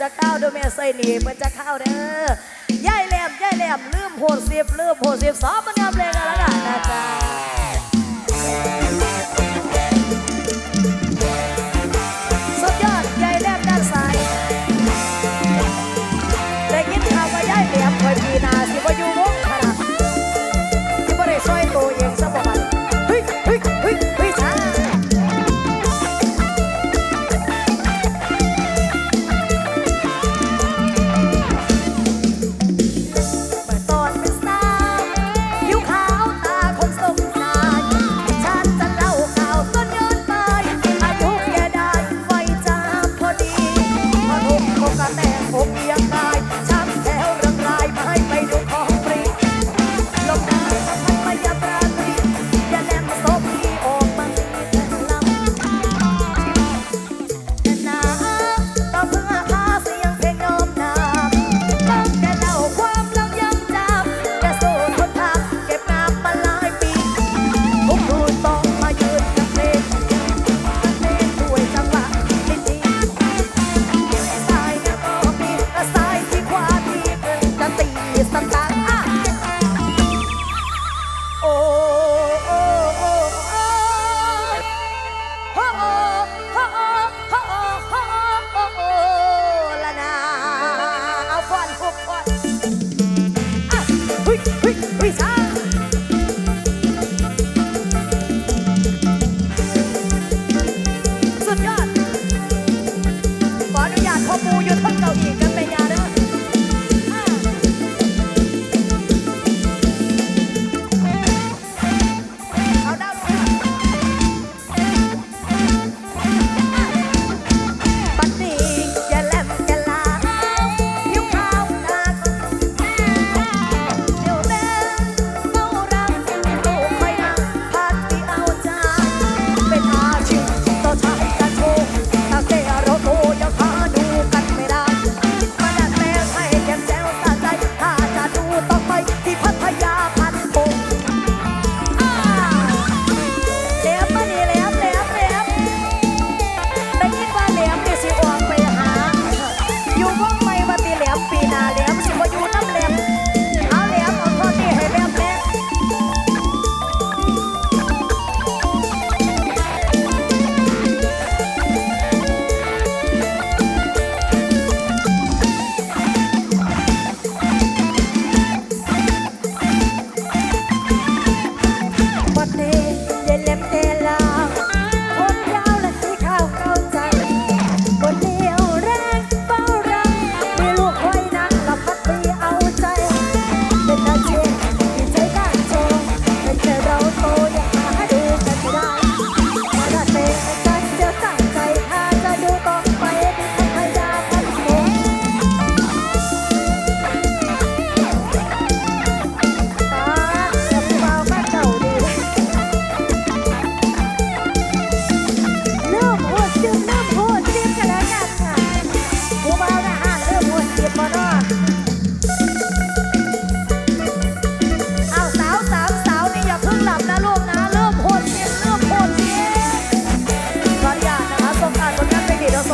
จะเข้าเด้อแม่ใส่หนีเพิ่นจะเข้าเด้อย่ายแหลมย่ายแหลมลืมโหดสิบลืมโหดสิบสองมันเนื้อเพลงกันแล้วกันนะจ๊ะสุดยอดยายแหลมด้านซ้ายได้ยินข่าวว่าย่ายแหลมคยปีหนาสิบ่อยู่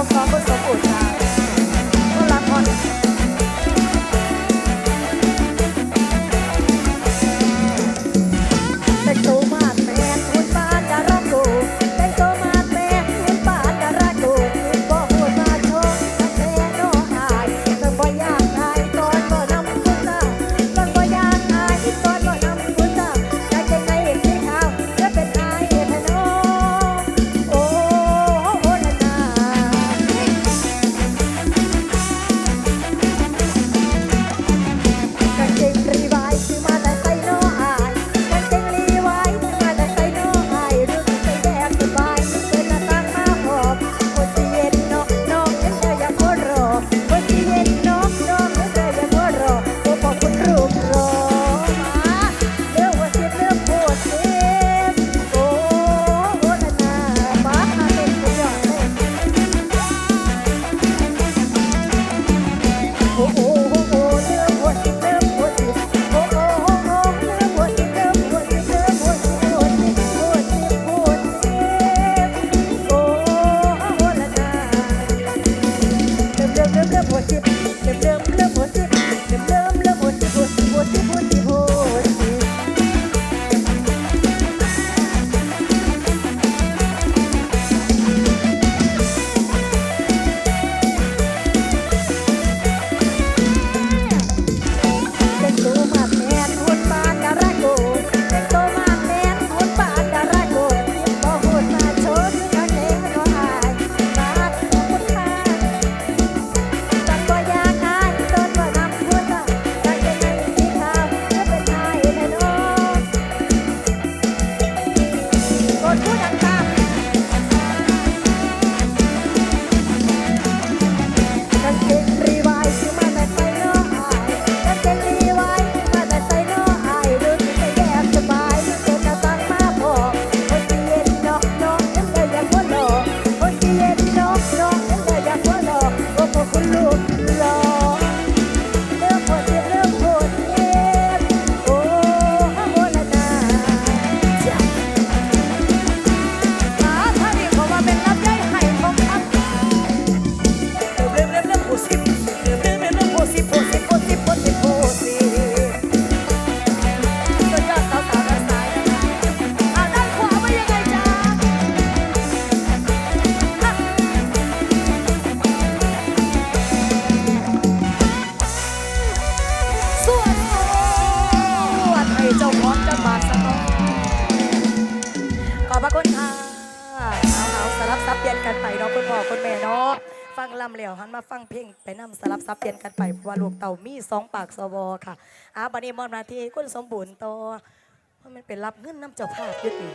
Papa. Christmas. ลำแล้วหันมาฟังเพลงไปนำสลับซับเปลี่ยนกันไปเพราะว่าลูกเต่ามีสองปากสวอค่ะอาบันนี้มอบหนาที่คุณสมบูรณ์ต่อเพราะมันเป็นรับเงินน้ำเจ้าภาพยุติ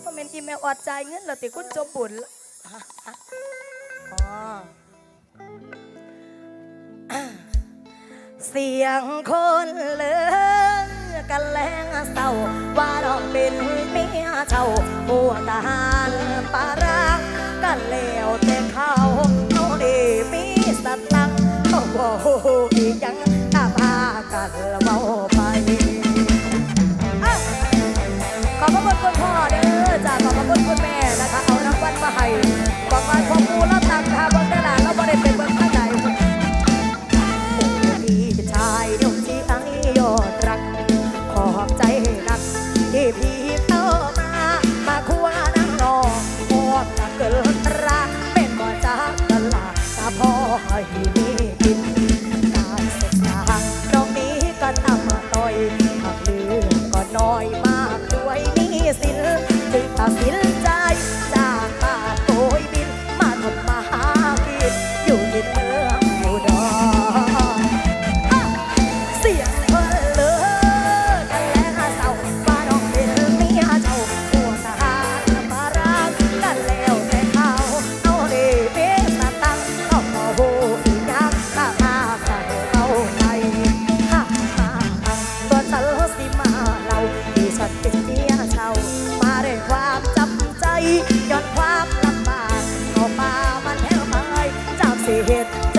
เพราะมันอีเมลออดจ่ายเงินเราติคุณสมบูรณ์อ๋อเสียงคนเลือกันแรงเศร้าว่าน้องเป็นเมียเจ้าหัวทหารปารักกันแล้ว สิเหตุจากได้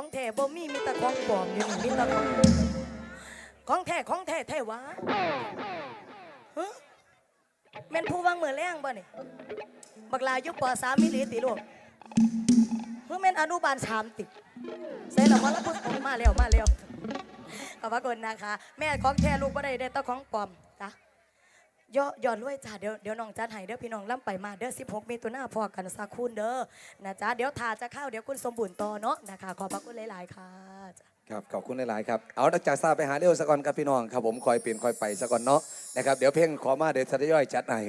ของแท้บ่มีมีแต่ของปลอมอยู่นี่มีแต่ของของแท้ของแท้แท้วะฮะแม่นผู้วางมือแรงบ่นี่บักลายุคปสามมิลลิติลูกเพื่อแม่นอนุบาลสามติดเสร็จแล้วว่าแล้วพูดมาแล้วมาแล้วขอบพระคุณนะคะ แม่ของแท้ลูกบ่ได้ได้แต้องของปลอม ย่อย่อรวยจ้าเดี๋ยวเดี๋ยวน้องจัดให้เด้อพี่น้องล่ำไปมาเด้อ16มีตัวหน้าพอกันสักคุณเด้อนะจ๊ะเดี๋ยวทาจะเข้าเดี๋ยวคุณสมบูรณ์ต่อเนาะนะคะขอบพระคุณหลาย ๆ ค่ะจ้ะครับขอบคุณหลาย ๆ ครับ เอาดักจากซาไปหาเร็วสะก่อนครับพี่น้องครับผมคอยเปลี่ยนคอยไปสะก่อนเนาะนะครับเดี๋ยวเพลงขอมาเดี๋ยวทยอยจัดให้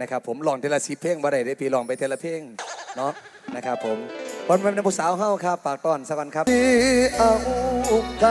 นะครับผมลองเทละสิเพลงบ่ได้ได้พี่ลองไปเทละเพลงเนาะนะครับผมคนเป็นผู้สาวเฮาครับปากต้อนสะก่อนครับ